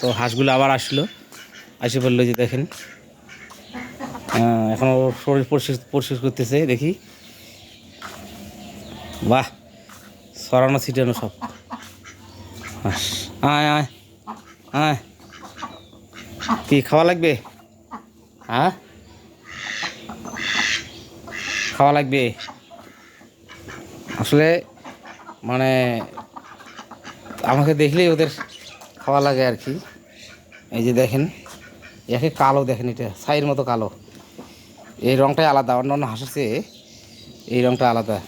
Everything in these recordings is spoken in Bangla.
তো হাঁসগুলো আবার আসলো। আসে বলল যে দেখেন এখন শরীর পরিষ্কার পরিশেষ করতেছে, দেখি। বাহ সরানো ছিটানো সব। আয় আয় আয়। কি, খাওয়া লাগবে? হ্যাঁ? খাওয়া লাগবে? আসলে মানে আমাকে দেখলেই ওদের খাওয়া লাগে আর কি। এই যে দেখেন, একে কালো দেখেন এটা, ছাইয়ের মতো কালো। এই রংটাই আলাদা, অন্য অন্য হাঁসের চেয়ে এই রংটা আলাদা।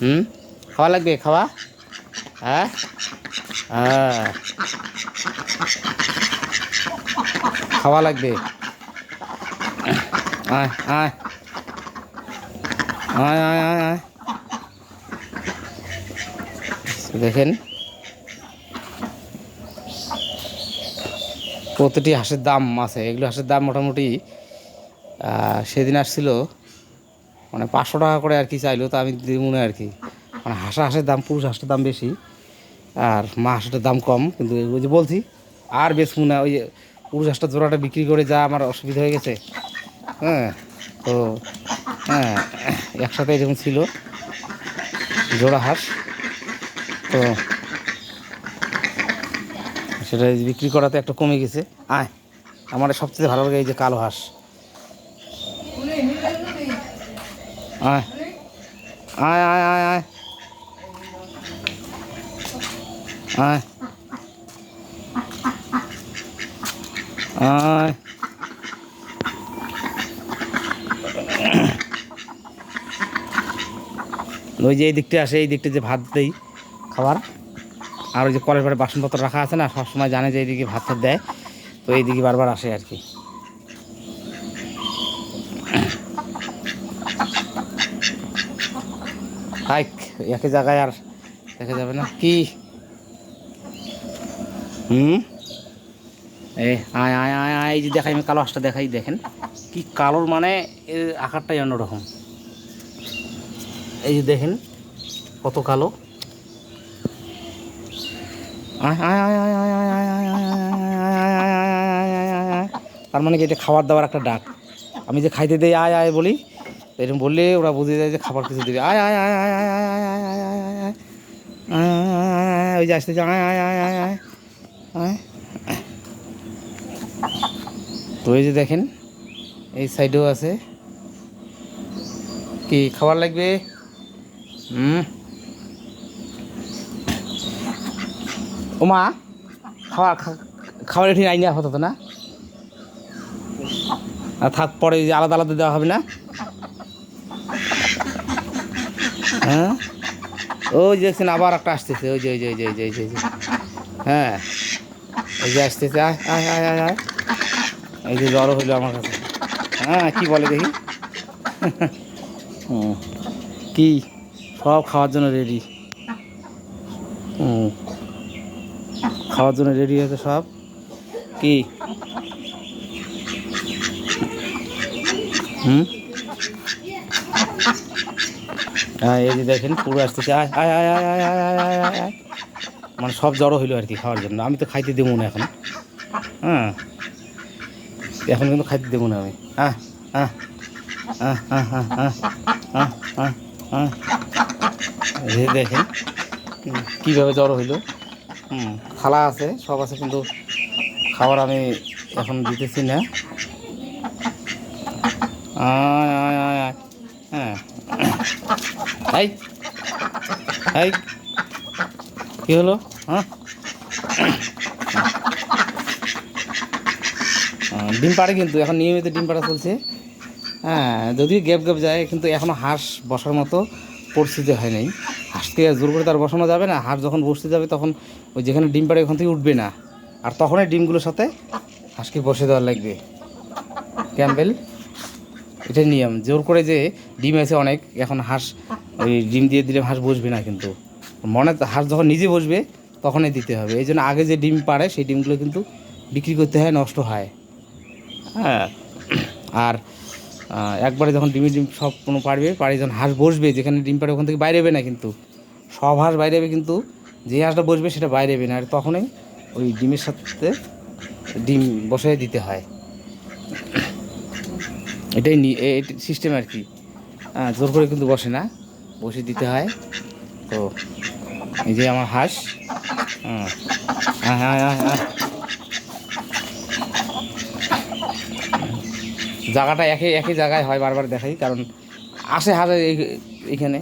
হুম? খাওয়া লাগবে, খাওয়া? হ্যাঁ? হ্যাঁ। খাওয়া লাগবে। দেখেন প্রতিটি হাঁসের দাম আছে, এগুলো হাঁসের দাম মোটামুটি সেদিন আসছিল মানে পাঁচশো টাকা করে আর কি চাইলো, তা আমি মনে আর কি। মানে হাঁসা হাঁসের দাম, পুরুষ হাঁসটার দাম বেশি, আর মা হাঁসটার দাম কম, কিন্তু ওই যে বলছি, আর বেশ মনে ওই যে পুরুষ হাঁসটা জোড়াটা বিক্রি করে যা আমার অসুবিধা হয়ে গেছে। হ্যাঁ তো হ্যাঁ একসাথে এরকম ছিল, জোড়া হাঁস, তো সেটা বিক্রি করাতে একটা কমে গেছে। আয়, আমার সবচেয়ে ভালো লাগে এই যে কালো হাঁস। আয় আয় আয় আয় আয়। আয়। আয়। ওই যে এই দিকটা আসে, এই দিকটা যে ভাত দেই খাবার। আর ওই যে কলের পরে বাসনপত্র রাখা আছে না, সবসময় জানে যে এইদিকে ভাত দেয়। তো এইদিকে বারবার আসে আর কি। একই জায়গায় আর দেখা যাবে না। কি? হুম? এ, আয় আয় আয় আয়, এই যে দেখাই, আমি কালো হাঁসটা দেখাই, দেখেন। কি কালোর মানে এর আকারটাই অন্যরকম। এই যে দেখেন, কত কালো। তার মানে কি এটা খাবার দাবার একটা ডাক আমি যে খাইতে দেই আয় আয় বলি এরকম বললে ওরা বুঝে যায় যে খাবার কিছু দেবে আয় আয় আয় আয় আয় আয় আয় আয় আয় আয় ওই যে আসতেছে আয় আয় আয় আয় আয় আয় তো এই যে দেখেন এই সাইডেও আছে কি খাবার লাগবে হুম ওমা, খাওয়া খাবার এটি আইনি আপাতত না? আর থাক, পরে আলাদা আলাদা দেওয়া হবে না? হ্যাঁ? ওই যে দেখছেন, আবার একটা আসতেছে, ওই যে ওই যে ওই যে ওই যে হ্যাঁ। ওই যে আসতেছে, আয় এই যে জ্বর হইল আমার কাছে। হ্যাঁ কি বলে দেখি? কি? সব খাওয়ার জন্য রেডি হুম। খাওয়ার জন্য রেডি আছে সব? কি? হুম? হ্যাঁ এই যে দেখেন, পুরো আসতেছে। আয় আয় মানে সব জড়ো হইল আর কি খাওয়ার জন্য। আমি তো খাইতে দেবো না এখন। হ্যাঁ। এখন কিন্তু খাইতে দেবো না আমি। হ্যাঁ হ্যাঁ হ্যাঁ হ্যাঁ হ্যাঁ হ্যাঁ হ্যাঁ হ্যাঁ দেখেন কীভাবে জ্বর হইল। থালা আছে, সব আছে, কিন্তু খাবার আমি এখন দিতেছি না। হ্যাঁ। কি হলো? হ্যাঁ। ডিম পাড়ে কিন্তু, এখন নিয়মিত ডিম পাড়া চলছে। হ্যাঁ যদিও গ্যাপ গ্যাপ যায়, কিন্তু এখনও হাঁস বসার মতো পরিস্থিতি হয় নাই। হাঁসকে জোর করে তার বসানো যাবে না। হাঁস যখন বসতে যাবে তখন ওই যেখানে ডিম পাড়ে ওখান থেকে উঠবে না। আর তখনই ডিমগুলোর সাথে হাঁসকে বসে দেওয়ার লাগবে। ক্যাম্বেল এটাই নিয়ম। জোর করে যে ডিম আছে অনেক এখন হাঁস ওই ডিম দিয়ে দিলে হাঁস বসবে না কিন্তু। মনে হাঁস যখন নিজে বসবে তখনই দিতে হবে। এই জন্য আগে যে ডিম পাড়ে সেই ডিমগুলো কিন্তু বিক্রি করতে হয় নষ্ট হয়। হ্যাঁ। আর একবারে যখন ডিমের ডিম সব কোনো পারবে পাড়ে যখন হাঁস বসবে, যেখানে ডিম পাড়ে ওখান থেকে বাইরে হবে না কিন্তু। সব হাঁস বাইরে হবে কিন্তু, যে হাঁসটা বসবে সেটা বাইরে হবে না। আর তখনই ওই ডিমের সাথে ডিম বসাই দিতে হয়। এটাই সিস্টেম আর কি। জোর করে কিন্তু বসে না বসে দিতে হয়। তো এই যে আমার হাঁস। হ্যাঁ হ্যাঁ হ্যাঁ হ্যাঁ। জায়গাটা একই একই জায়গায় হয় বারবার দেখাই কারণ আসে হারে এইখানে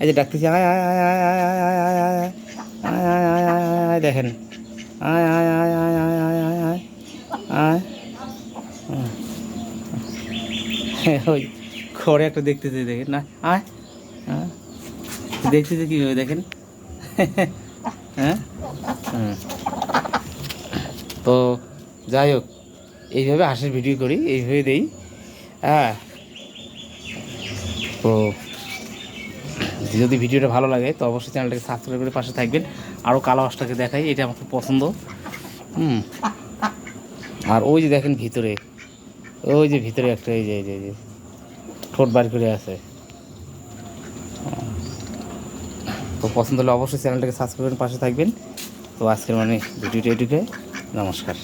এই যে ডাকতেছি দেখেন হ্যাঁ, ওই খড়ে একটা দেখতেছে দেখেন না আয় হ্যাঁ দেখতেছে কীভাবে দেখেন হ্যাঁ হুম তো যাই হোক, এইভাবে হাঁসের ভিডিও করি, এইভাবে দেই। হ্যাঁ। তো যদি ভিডিওটা ভালো লাগে, তো অবশ্যই চ্যানেলটাকে সাবস্ক্রাইব করে পাশে থাকবেন। আরও কালো হাঁসটাকে দেখাই, এটা আমার খুব পছন্দ। হুম। আর ওই যে দেখেন ভিতরে, ওই যে ভিতরে একটা, এই যে এই যে ঠোঁট বার করে আছে। তো পছন্দ হলে অবশ্যই চ্যানেলটাকে সাবস্ক্রাইব করে পাশে থাকবেন। তো আজকের মানে ভিডিওটা এটুকে নমস্কার।